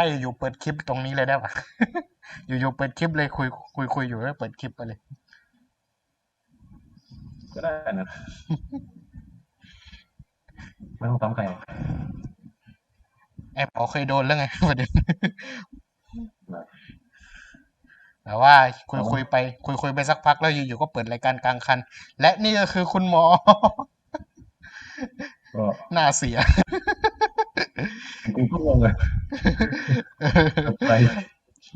ถ้าอยู่ๆเปิดคลิปตรงนี้เลยได้ปะอยู่ๆเปิดคลิปเลยคุยคุยคุยอยู่แล้วเปิดคลิปไปเลย ก็ได้นะไม่ต้องซ้ำใครแอบอ๋อเคยโดนแล้วไงประเด็นแต่ว่าคุยคุยไป คุยคุยไปสักพักแล้วอยู่ๆก็เปิดรายการกลางคัน และนี่ก็คือคุณหมอ ก็หน้าเสีย จริงๆก็งงเลยไป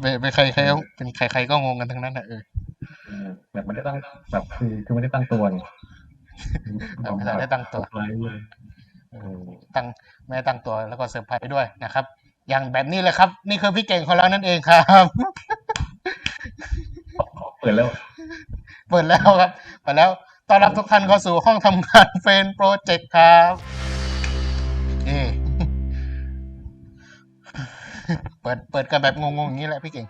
เป็นเป็นใครใครก็เป็นใครใครก็งงกันทั้งนั้นนะเออเออแบบไม่ได้ตั้งแบบคือคือไม่ได้ตั้งตัวไงแบบไม่ได้ตั้งตัวไลฟ์เลยเออตั้งไม่ได้ตั้งตัวแล้วก็เซอร์ไพรส์ด้วยนะครับ อย่างแบบนี้เลยครับ นี่คือพี่เก่งของเรานั่นเองครับเปิดแล้ว เปิดแล้วครับเปิดแล้วต้อนรับทุกท่านเข้าสู่ห้องทำงานเฟนโปรเจกต์ครับ เปิดเปิดกันแบบงงๆอย่างนี้แหละพี่เก่ง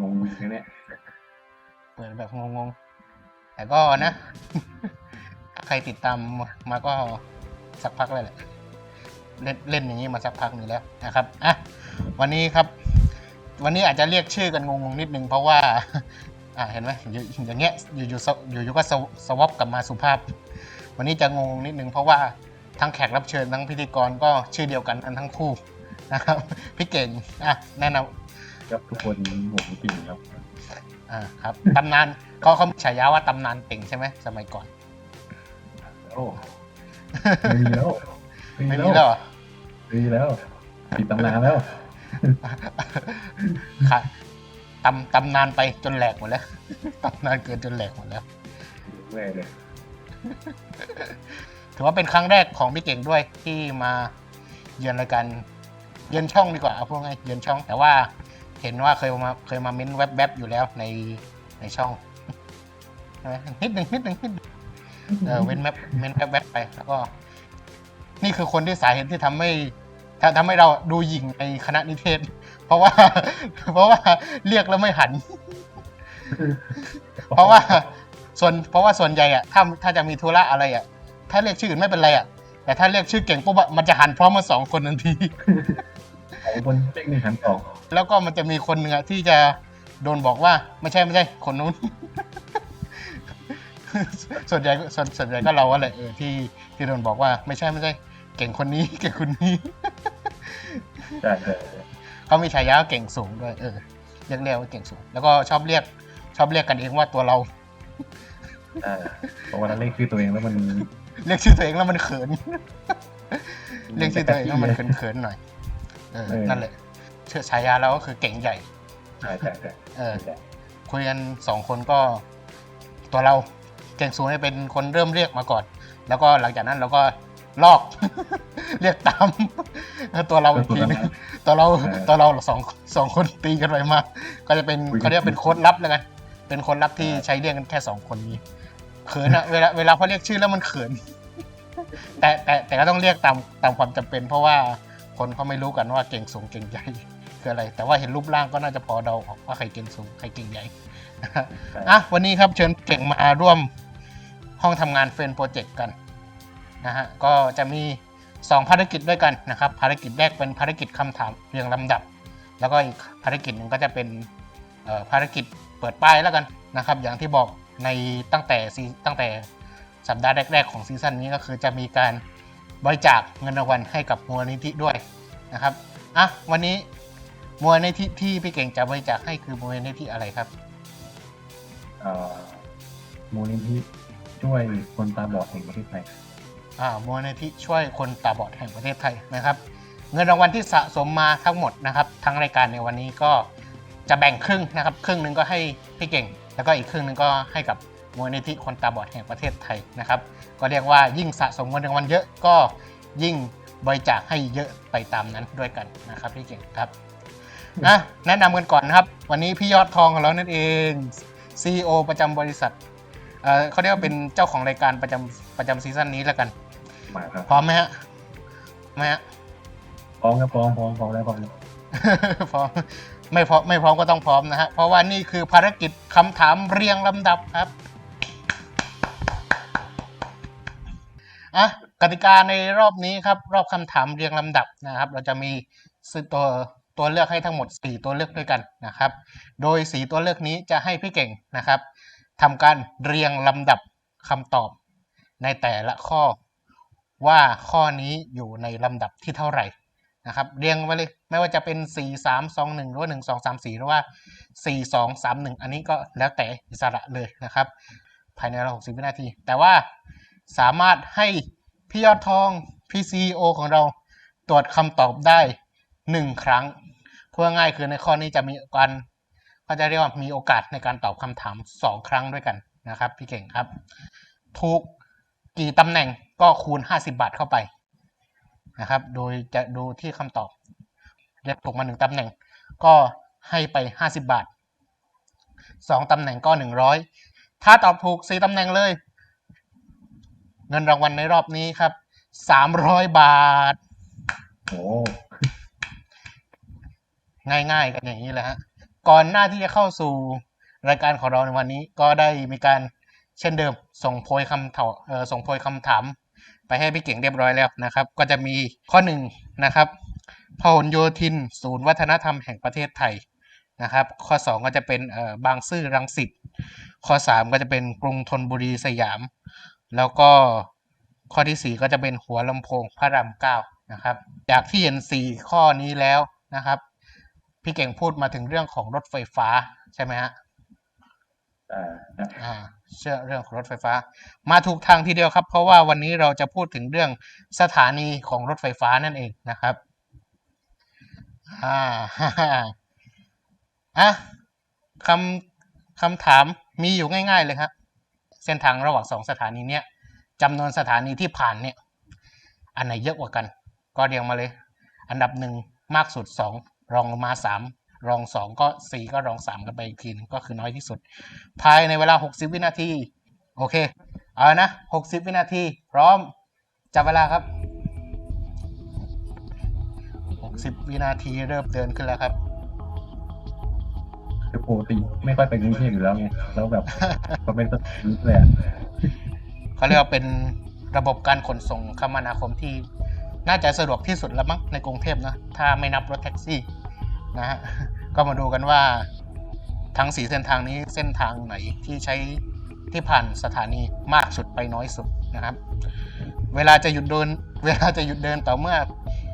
งงเลยเนี่ยเปิดแบบงงๆ แต่ก็นะ ใครติดตามมาก็สักพักเลยแหละ เล่นเล่นอย่างนี้มาสักพักหนึ่งแล้วนะครับอะวันนี้ครับ วันนี้อาจจะเรียกชื่อกันงงๆนิดนึงเพราะว่า อ่าเห็นไหมอยู่อย่างเงี้ยอยู่อยู่อยู่อยู่ๆก็สวสวอปกลับมาสุภาพ วันนี้จะงงนิดนึงเพราะว่าทั้งแขกรับเชิญทั้งพิธีกรก็ชื่อเดียวกันกันทั้งคู่ นะครับ พี่เก่งอะแนะนำครับทุกคนผมจริงครับอ่าครับตำนานเขาเขามีฉายาว่าตำนานเต่งใช่ไหมสมัยก่อน โอ้ไม่มีแล้วไม่มีแล้วเหรอไม่มีแล้วปิดตำนานแล้ว ค่ะตำตำนานไปจนแหลกหมดแล้ว ตำนานเกินจนแหลกหมดแล้ว แม่เลยถือว่าเป็นครั้งแรกของพี่เก่งด้วยที่มาเยือนรายการ เยือนช่องดีกว่าเอาพวกไงายๆเยือนช่อง แต่ว่าเห็นว่าเคยมาเคยมาเม้นแวบๆอยู่แล้วในในช่องใช่ไหมนิดหนึ่งนิดหนึ่งนิดหนึ่งเออเว้นแวบเม้นแวบๆไป แล้วก็ นี่คือคนที่สาเหตุที่ทำให้ทำทำให้เราดูหยิ่งในคณะนิเทศ เพราะว่า เพราะว่าเรียกแล้วไม่หัน เพราะว่าส่วนเพราะว่าส่วนใหญ่อะถ้าถ้าจะมีธุระอะไรอะถ้าเรียกชื่ออื่นไม่เป็นไรอะ แต่ถ้าเรียกชื่อเก่งปุ๊บอะมันจะหันพร้อมมาสองคนทันทีของคนเล็กหนึ่งหันสองแล้วก็มันจะมีคนหนึ่งอะที่จะโดนบอกว่าไม่ใช่ไม่ใช่คนนู้น ส่วนใหญ่ส่วนส่วนใหญ่ก็เราอะไรเออที่ที่โดนบอกว่าไม่ใช่ไม่ใช่ เก่งคนนี้เก่งคนนี้ ใช่ใช่เขามีฉายาเก่งสูงด้วยเออเรียกเรียกว่าเก่งสูง แล้วก็ชอบเรียก ชอบเรียกกันเองว่าตัวเรา ใช่เพราะวันนั้นเลขชื่อตัวเองแล้วมัน เรียกชื่อตัวเองแล้วมันเขิน เรียกชื่อตัวเองแล้วมันเขินๆหน่อย เออ นั่นแหละเชื่อฉายาเราก็คือเก่งใหญ่ ใช่ใช่ใช่เออ คุยกันสองคนก็ตัวเราเก่งสูงให้เป็นคนเริ่มเรียกมาก่อน แล้วก็หลังจากนั้นเราก็ลอก เรียกตามแล้วตัวเราอีกทีนึงตัวเราตัวเราสองสองคนตีกันไปมา ก็จะเป็นเขาเรียกเป็นโค้ดลับแล้วกันเป็นโค้ดลับที่ใช้เรียกกันแค่สองคนนี้ เขินอะเวลาเวลาพอเรียกชื่อแล้วมันเขิน แต่แต่แต่ก็ต้องเรียกตามตามความจำเป็น เพราะว่าคนเขาไม่รู้กันว่าเก่งสูงเก่งใหญ่คืออะไร แต่ว่าเห็นรูปร่างก็น่าจะพอเดาออกว่าใครเก่งสูงใครเก่งใหญ่อะวันนี้ครับเชิญเก่งมาร่วมห้องทำงานเฟรนโปรเจกต์กันนะฮะก็จะมี 2 ภารกิจด้วยกันนะครับ ภารกิจแรกเป็นภารกิจคำถามเรียงลำดับ แล้วก็อีกภารกิจหนึ่งก็จะเป็นภารกิจเปิดป้ายแล้วกันนะครับ อย่างที่บอก ในตั้งแต่ซีตั้งแต่สัปดาห์แรก ๆ ของซีซั่นนี้ก็คือจะมีการบริจาคเงินรางวัลให้กับมูลนิธิด้วยนะครับอะวันนี้มูลนิธิที่พี่เก่งจะบริจาคให้คือมูลนิธิอะไรครับเอ่อมูลนิธิช่วยคนตาบอดแห่งประเทศไทยอ่ามูลนิธิช่วยคนตาบอดแห่งประเทศไทยนะครับ เงินรางวัลที่สะสมมาทั้งหมดนะครับ ทั้งรายการในวันนี้ก็จะแบ่งครึ่งนะครับ ครึ่งหนึ่งก็ให้พี่เก่ง แล้วก็อีกครึ่งหนึ่งก็ให้กับมูลนิธิคนตาบอดแห่งประเทศไทยนะครับ ก็เรียกว่ายิ่งสะสมเงินรางวัลเยอะก็ยิ่งบริจาคให้เยอะไปตามนั้นด้วยกันนะครับพี่เก่งครับนะแนะนำกันก่อนนะครับ วันนี้พี่ยอดทองของเรานั่นเอง CEO ประจำบริษัทเอ่อเขาเรียกว่าเป็นเจ้าของรายการประจำประจำซีซั่นนี้แล้วกันมาครับพร้อมไหมฮะไหมฮะพร้อมครับพร้อมพร้อมพร้อมแล้วพร้อมแล้วพร้อม ไม่พร้อมไม่พร้อมก็ต้องพร้อมนะฮะเพราะว่านี่คือภารกิจคำถามเรียงลำดับครับอะกติกาในรอบนี้ครับ รอบคำถามเรียงลำดับนะครับ เราจะมีตัวตัวเลือกให้ทั้งหมด 4 ตัวเลือกด้วยกันนะครับ โดย 4 ตัวเลือกนี้จะให้พี่เก่งนะครับทำการเรียงลำดับคำตอบในแต่ละข้อว่าข้อนี้อยู่ในลำดับที่เท่าไหร่ นะครับเรียงไปเลยไม่ว่าจะเป็น 4 3 2 1 หรือว่า 1 2 3 4 หรือว่า 4 2 3 1 อันนี้ก็แล้วแต่อิสระเลยนะครับ ภายในเวลา60 วินาที แต่ว่าสามารถให้พี่ยอดทอง PCO ของเราตรวจคำตอบได้ 1 ครั้งพูดง่ายคือในข้อนี้จะมีการก็จะเรียกว่ามีโอกาสในการตอบคำถาม 2 ครั้งด้วยกันนะครับ พี่เก่งครับ ถูกกี่ตำแหน่งก็คูณ 50 บาทเข้าไป นะครับ โดยจะดูที่คำตอบเรียกถูกมาหนึ่งตำแหน่ง ก็ให้ไป 50 บาท 2 ตำแหน่งก็ 100 ถ้าตอบถูก 4 ตำแหน่งเลย เงินรางวัลในรอบนี้ครับ 300 บาท โอ้ง่ายๆกันอย่างนี้แหละฮะ ก่อนหน้าที่จะเข้าสู่รายการของเราในวันนี้ก็ได้มีการเช่นเดิม ส่งโพยคำถามส่งโพยคำถาม ไปให้พี่เก่งเรียบร้อยแล้วนะครับ ก็จะมีข้อหนึ่งนะครับพหลโยธิน ศูนย์วัฒนธรรมแห่งประเทศไทยนะครับ ข้อ 2 ก็จะเป็นเอ่อบางซื่อรังสิตข้อ 3 ก็จะเป็นกรุงธนบุรีสยาม แล้วก็ข้อที่ 4 ก็จะเป็นหัวลำโพงพระรามเก้านะครับ จากที่เห็น 4 ข้อนี้แล้วนะครับ พี่เก่งพูดมาถึงเรื่องของรถไฟฟ้าใช่ไหมฮะอ่านะอ่า เชื่อเรื่องของรถไฟฟ้า มาถูกทางทีเดียวครับ เพราะว่าวันนี้เราจะพูดถึงเรื่องสถานีของรถไฟฟ้านั่นเองนะครับอ่าอะคำคำถามมีอยู่ง่าย ๆเลยครับ เส้นทางระหว่างสองสถานีเนี้ยจำนวนสถานีที่ผ่านเนี่ย อันไหนเยอะกว่ากัน ก็เรียงมาเลย อันดับหนึ่งมากสุดสองรองลงมาสาม รองสองก็สี่ก็รองสามกันไปอีกทีหนึงก็คือน้อยที่สุด ภายในเวลา 60 วินาที โอเค เอานะ 60 วินาที พร้อม จับเวลาครับ 60 วินาทีเริ่มเดินขึ้นแล้วครับคือปกติไม่ค่อยไปกรุงเทพอยู่แล้วไง แล้วแบบก็เป็นสถานที่เลยอะเขาเรียกว่าเป็นระบบการขนส่งคมนาคมที่น่าจะสะดวกที่สุดแล้วมั้งในกรุงเทพนะ ถ้าไม่นับรถแท็กซี่ นะฮะ ก็มาดูกันว่าทั้งสีเส้นทางนี้เส้นทางไหนที่ใช้ที่ผ่านสถานีมากสุดไปน้อยสุดนะครับ เวลาจะหยุดเดิน เวลาจะหยุดเดินต่อเมื่อ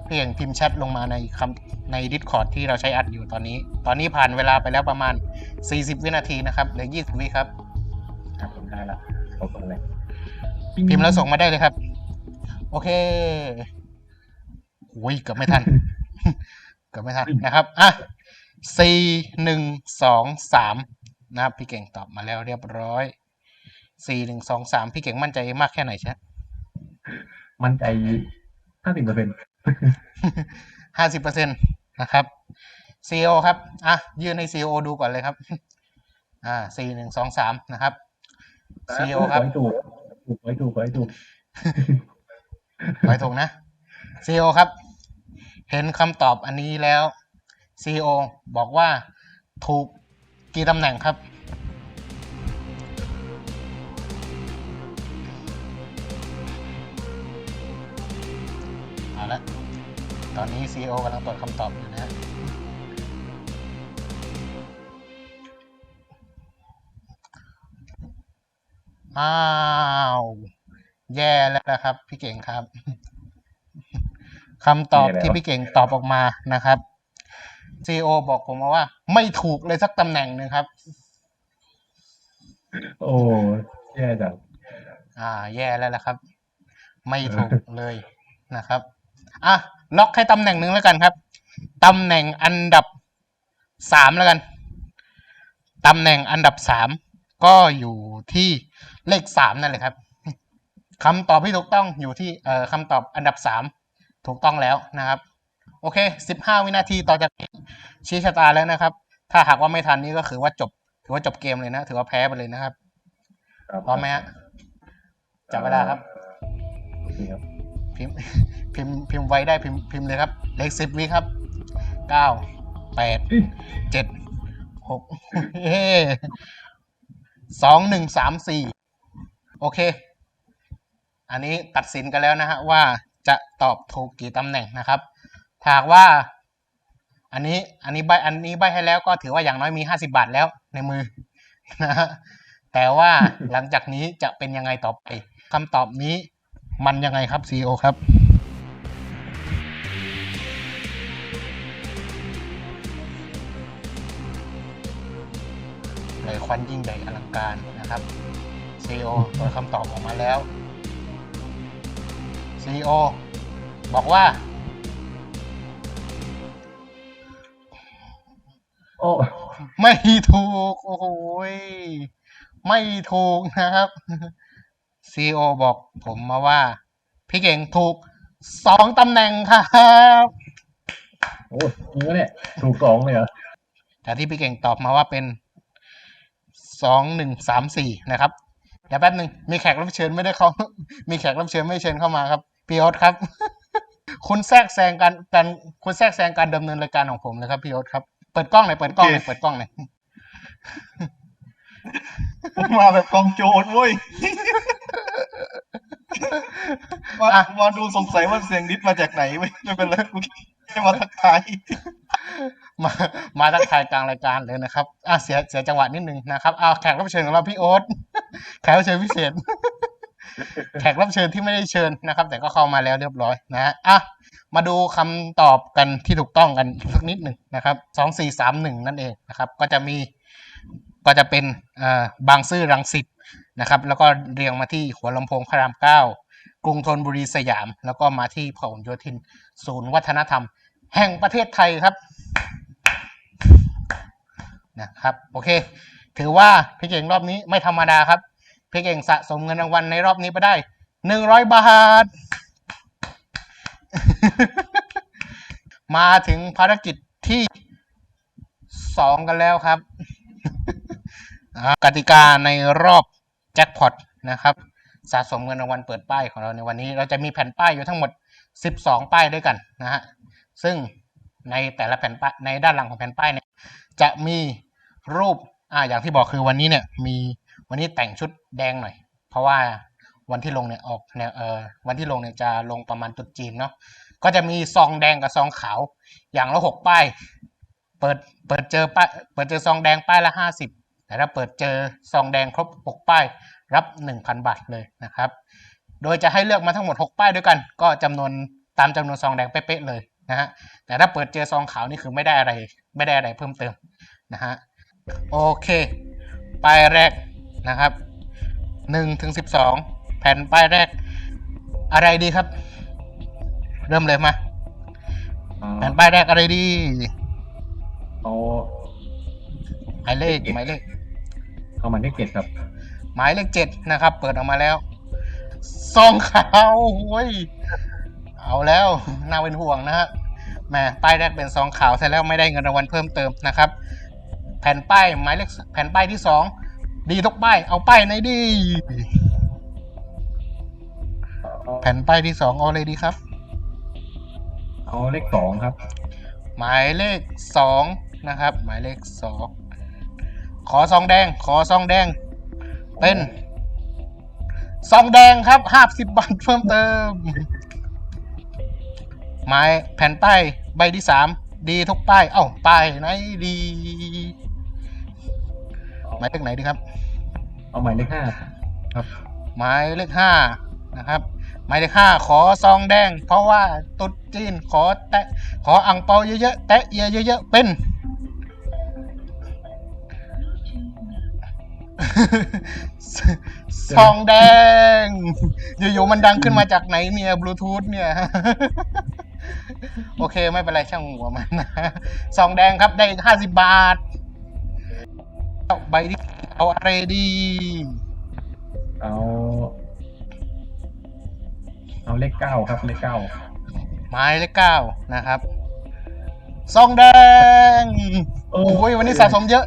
เพียงพิมพ์แชทลงมาในคำใน Discord ที่เราใช้อัดอยู่ตอนนี้ ตอนนี้ผ่านเวลาไปแล้วประมาณ 40 วินาทีนะครับเหลือ 20 วิครับครับผมได้ละขอบคุณเลยพิมพ์แล้วส่งมาได้เลยครับ โอเคโอ้ยเกือบไม่ทัน เกือบไม่ทันนะครับอะสี่หนึ่งสองสามนะครับพี่เก่งตอบมาแล้วเรียบร้อยสี่หนึ่งสองสามพี่เก่งมั่นใจมากแค่ไหนใช่มั่นใจห้าสิบเปอร์เซ็นต์ห้าสิบเปอร์เซ็นตนะครับ CEO ครับอะยื่นให้ CEO ดูก่อนเลยครับ อ่าสี่หนึ่งสองสามนะครับ CEO ครับขอให้ถูกถูกขอให้ถูกขอให้ถูกขอให้ถูกนะ CEO ครับ เห็นคำตอบอันนี้แล้ว CEO บอกว่าถูกกี่ตำแหน่งครับ เอาละ ตอนนี้ CEO กำลังตรวจคำตอบอยู่นะฮะอ้าว แย่แล้วนะครับ พี่เก่งครับ คำตอบแย่แล้วที่พี่เก่งตอบออกมานะครับ CEO บอกผมมาว่า ไม่ถูกเลยสักตำแหน่งหนึ่งครับ โอ้แย่จังอ่า แย่แล้วแหละครับ ไม่ถูกเลยนะครับอะล็อกให้ตำแหน่งหนึ่งแล้วกันครับตำแหน่งอันดับสามแล้วกันตำแหน่งอันดับสามก็อยู่ที่เลขสามนั่นแหละครับคำตอบที่ถูกต้องอยู่ที่เอ่อคำตอบอันดับสาม ถูกต้องแล้วนะครับ โอเคสิบห้าวินาทีต่อจากนี้ชี้ชะตาแล้วนะครับ ถ้าหากว่าไม่ทันนี้ก็คือว่าจบ ถือว่าจบเกมเลยนะ ถือว่าแพ้ไปเลยนะครับครับพร้อมไหมฮะจับเวลาครับโอเคครับพิมพ์พิมพ์พิมพ์ไว้ได้พิมพ์พิมพ์เลยครับเลขสิบวิครับเก้าแปดอื้อเจ็ดหกเฮ้สองหนึ่งสามสี่โอเค อันนี้ตัดสินกันแล้วนะฮะว่า จะตอบถูกกี่ตำแหน่งนะครับถากว่า อันนี้อันนี้ใบอันนี้ใบให้แล้วก็ถือว่าอย่างน้อยมีห้าสิบาทแล้วในมือนะฮะแต่ว่าหลังจากนี้จะเป็นยังไงต่อไปคำตอบนี้มันยังไงครับซีโอครับเลยควันยิ่งใหญ่อลังการนะครับ CEO ตัวคำตอบออกมาแล้ว CEO บอกว่า โอ้ ไม่ถูก โอ้โหยไม่ถูกนะครับ CEO บอกผมมาว่า พี่เก่งถูกสองตำแหน่งครับโอ้จริงปะเนี่ย ถูกสองเลยเหรอ แต่ที่พี่เก่งตอบมาว่าเป็นสองหนึ่งสามสี่นะครับ เดี๋ยวแป๊บหนึ่งมีแขกรับเชิญไม่ได้เข้า มีแขกรับเชิญไม่เชิญเข้ามาครับพี่โอ๊ตครับ คุณแทรกแซงการการคุณแทรกแซงการดำเนินรายการของผมเลยครับพี่โอ๊ตครับ เปิดกล้องหน่อยเปิดกล้องหน่อยเปิดกล้องหน่อยมาแบบกองโจรเว้ยมาอะมาดูสงสัยว่าเสียงดิสมาจากไหนเว้ยไม่เป็นไรกูแค่ มาทักทาย มามาทักทายกลางรายการเลยนะครับอะเสียเสียจังหวะนิดนึงนะครับเอาแขกรับเชิญของเราพี่โอ๊ตแขกรับเชิญพิเศษ แขกรับเชิญที่ไม่ได้เชิญนะครับ แต่ก็เข้ามาแล้วเรียบร้อยนะฮะอะมาดูคำตอบกันที่ถูกต้องกันสักนิดหนึ่งนะครับสองสี่สามหนึ่งนั่นเองนะครับ ก็จะมีก็จะเป็นอ่อบางซื่อรังสิตนะครับ แล้วก็เรียงมาที่หัวลำโพงพระรามเก้ากรุงธนบุรีสยาม แล้วก็มาที่พหลโยธิน ศูนย์วัฒนธรรม แห่งประเทศไทยครับนะครับโอเค ถือว่าพี่เก่งรอบนี้ไม่ธรรมดาครับพี่เก่งสะสมเงินรางวัลในรอบนี้ไปได้หนึ่งร้อยบาท มาถึงภารกิจที่สองกันแล้วครับ กติกาในรอบแจ็คพอตนะครับ สะสมเงินรางวัลเปิดป้ายของเราในวันนี้ เราจะมีแผ่นป้ายอยู่ทั้งหมด 12 ป้ายด้วยกันนะฮะ ซึ่งในแต่ละแผ่นป้ายในด้านหลังของแผ่นป้ายเนี่ยจะมีรูปอ่าอย่างที่บอกคือวันนี้เนี่ยมีวันนี้แต่งชุดแดงหน่อย เพราะว่าวันที่ลงเนี่ยออกเนี่ยเออวันที่ลงเนี่ยจะลงประมาณตรุษจีนเนาะก็จะมีซองแดงกับซองขาว อย่างละหกป้าย เปิดเปิดเจอป้ายเปิดเจอซองแดงป้ายละห้าสิบแต่ถ้าเปิดเจอซองแดงครบหกป้ายรับหนึ่งพันบาทเลยนะครับ โดยจะให้เลือกมาทั้งหมดหกป้ายด้วยกัน ก็จำนวนตามจำนวนซองแดงเป๊ะๆเลย นะฮะแต่ถ้าเปิดเจอซองขาวนี่คือไม่ได้อะไรไม่ได้อะไรเพิ่มเติมนะฮะโอเคป้ายแรกนะครับหนึ่งถึงสิบสองแผ่นป้ายแรก อะไรดีครับ เริ่มเลยมาอ่าแผ่นป้ายแรกอะไรดีเอาหมายเลขหมายเลขเอาหมายเลขเจ็ดครับ หมายเลขเจ็ดนะครับ เปิดออกมาแล้วซองขาวโอ้ยเอาแล้วน่าเป็นห่วงนะฮะ แหมป้ายแรกเป็นซองขาวใช่แล้วไม่ได้เงินรางวัลเพิ่มเติมนะครับ แผ่นป้ายหมายเลขแผ่นป้ายที่สองดีทุกป้ายเอาป้ายไหนดี แผ่นป้ายที่สองเอาเลยดีครับ เอาเลขสองครับ หมายเลขสองนะครับ หมายเลขสองขอซองแดง ขอซองแดง เป็นซองแดงครับห้าสิบบาทเพิ่มเติม หมายแผ่นป้ายใบที่สามดีทุกป้าย เอ้าป้ายไหนดีหมายเลขไหนดีครับ เอาหมายเลขห้าครับ หมายเลขห้านะครับ หมายเลขห้าขอซองแดง เพราะว่าตุ๊ดจีนขอแตะขออ่งเปาเยอะๆแตะเอียเยอะๆเป็น ซองแดง อยู่ๆมันดังขึ้นมาจากไหนเนี่ยบลูทูธเนี่ย โอเคไม่เป็นไรช่างหัวมันนะซองแดงครับได้อีกห้าสิบบาทเอาใบที่เอาอะไรดี เอา เอาเลขเก้าครับเลขเก้าหมายเลขเก้านะครับซองแดงโอ้โอ้ยวันนี้สะสมเยอะ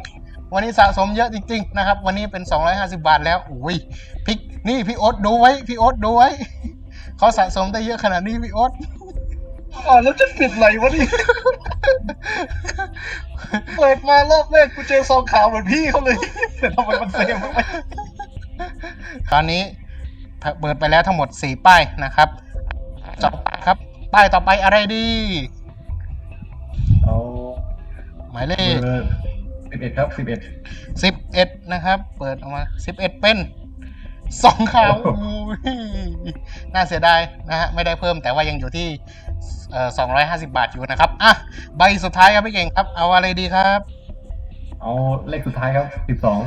วันนี้สะสมเยอะจริง ๆ นะครับ วันนี้เป็น 250 บาทแล้วโอ้ยพี่นี่พี่โอ๊ตดูไว้พี่โอ๊ตดูไว้เขาสะสมได้เยอะขนาดนี้พี่โอ๊ต อ๋อแล้วจะปิดไหลวะนี่ เปิดมารอบแรกกูเจอซองขาวเหมือนพี่เขาเลย แต่ทำไมมันเซมไปคราวนี้เปิดไปแล้วทั้งหมด4ป้ายนะครับสองป้ายครับ ป้ายต่อไปอะไรดีเอาหมายเลเบขอร์สิบเอ็ดครับสิบเอ็ด11นะครับ เปิดออกมา11เป็นสองขาวโอ้โหอุ้ย น่าเสียดายนะฮะไม่ได้เพิ่มแต่ว่ายังอยู่ที่เอ่อ250บาทอยู่นะครับอะใบสุดท้ายครับพี่เก่งครับ เอาอะไรดีครับ เอาเลขสุดท้ายครับสิบสอง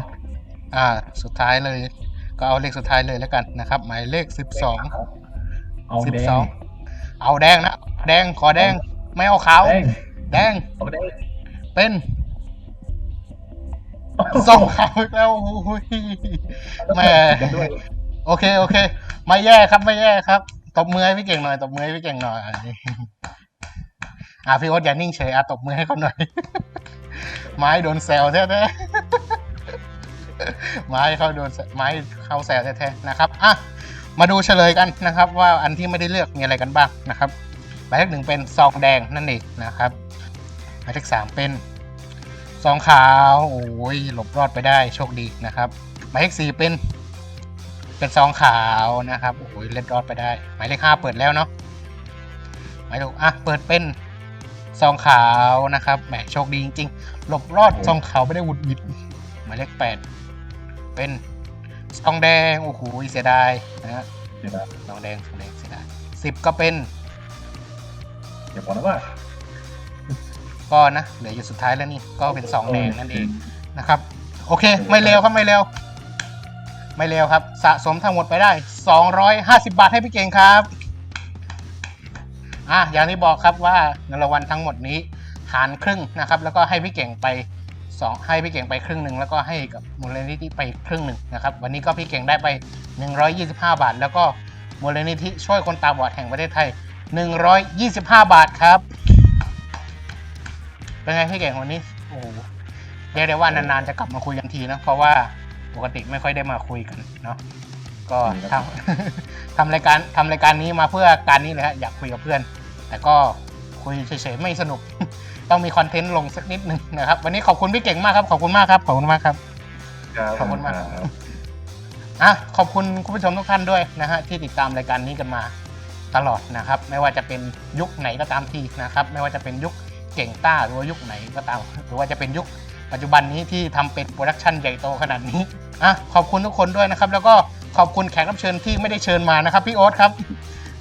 อ่า สุดท้ายเลย ก็เอาเลขสุดท้ายเลยแล้วกันนะครับ หมายเลข12เอาสิบแดสองงเอาแดงนะแดงขอแดง ไม่เอาขาวแดงแดงเอาแดงเป็นสองขาวอีกแล้วโอ้ยแม่กันด้วย โอเค โอเค ไม่แย่ครับ ไม่แย่ครับ ตบมือให้พี่เก่งหน่อย ตบมือให้พี่เก่งหน่อย อะพี่โอ๊ตอย่านิ่งเฉยอะตบมือให้เขาหน่อย ไม้โดนแซวแท้ๆไม้เขาโดนไม้เขาแซวแท้ๆนะครับ อะ มาดูเฉลยกันนะครับ ว่าอันที่ไม่ได้เลือกมีอะไรกันบ้างนะครับ หมายเลขหนึ่งเป็นซองแดงนั่นเองนะครับ หมายเลขสามเป็นซองขาว โอ้ยหลบรอดไปได้โชคดีนะครับ หมายเลขสี่เป็น เป็นซองขาวนะครับ โอ้ยเล็ดรอดไปได้ หมายเลขห้าเปิดแล้วเนาะ หมายเลขอะ เปิดเป็นซองขาวนะครับ แหมโชคดีจริงๆ หลบรอดซองขาวไม่ได้หวุดหวิด หมายเลขแปดเป็นซองแดง โอ้โหเสียดายนะฮะเดี๋ยวนะซองแดงซองแดงเสียดายสิบก็เป็นเดี๋ยวบอกนะว่า ก็นะ เหลืออยู่สุดท้ายแล้วนี่ ก็เป็นซองแดงนั่นเองนะครับ โอเค ไม่เร็วครับไม่เร็ว ไม่เร็วครับ สะสมทั้งหมดไปได้ 250 บาทให้พี่เก่งครับอะอย่างที่บอกครับว่าเงินรางวัลทั้งหมดนี้หารครึ่งนะครับ แล้วก็ให้พี่เก่งไปสองให้พี่เก่งไปครึ่งหนึ่งแล้วก็ให้กับมูลนิธิไปครึ่งหนึ่งนะครับ วันนี้ก็พี่เก่งได้ไป 125 บาท แล้วก็มูลนิธิช่วยคนตาบอดแห่งประเทศไทย 125 บาทครับ เป็นไงพี่เก่งวันนี้โอ้เรียกได้ว่านานๆจะกลับมาคุยกันทีนะเพราะว่า ปกติไม่ค่อยได้มาคุยกันเนาะก็ทำทำรายการทำรายการนี้มาเพื่อการนี้เลยฮะอยากคุยกับเพื่อน แต่ก็คุยเฉยๆไม่สนุก ต้องมีคอนเทนต์ลงสักนิดนึงนะครับ วันนี้ขอบคุณพี่เก่งมากครับ ขอบคุณมากครับขอบคุณมากครับขอบคุณมากรับอะขอบคุณคุณผู้ชมทุกท่านด้วยนะฮะที่ติดตามรายการนี้กันมาตลอดนะครับ ไม่ว่าจะเป็นยุคไหนก็ตามทีนะครับ ไม่ว่าจะเป็นยุคเก่งต้าหรือว่ายุคไหนก็ตาม หรือว่าจะเป็นยุค ปัจจุบันนี้ที่ทำเป็นโปรดักชันใหญ่โตขนาดนี้อะขอบคุณทุกคนด้วยนะครับ แล้วก็ขอบคุณแขกรับเชิญที่ไม่ได้เชิญมานะครับ พี่โอ๊ตครับ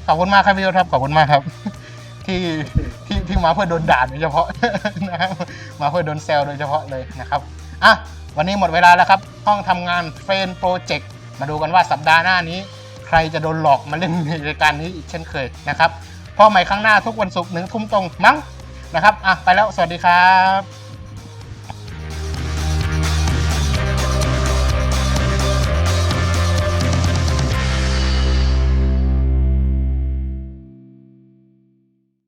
ขอบคุณมากครับพี่โอ๊ตครับขอบคุณมากครับ ที่ที่ที่มาเพื่อโดนด่าโดยเฉพาะนะครับมาเพื่อโดนแซวโดยเฉพาะเลยนะครับอะวันนี้หมดเวลาแล้วครับ ห้องทำงานเฟรนโปรเจกต์มาดูกันว่าสัปดาห์หน้านี้ ใครจะโดนหลอกมาเล่นในรายการนี้อีกเช่นเคยนะครับพอใหม่ครั้งหน้าทุกวันศุกร์หนึ่งทุ่มตรงมั้งนะครับอะไปแล้วสวัสดีครับ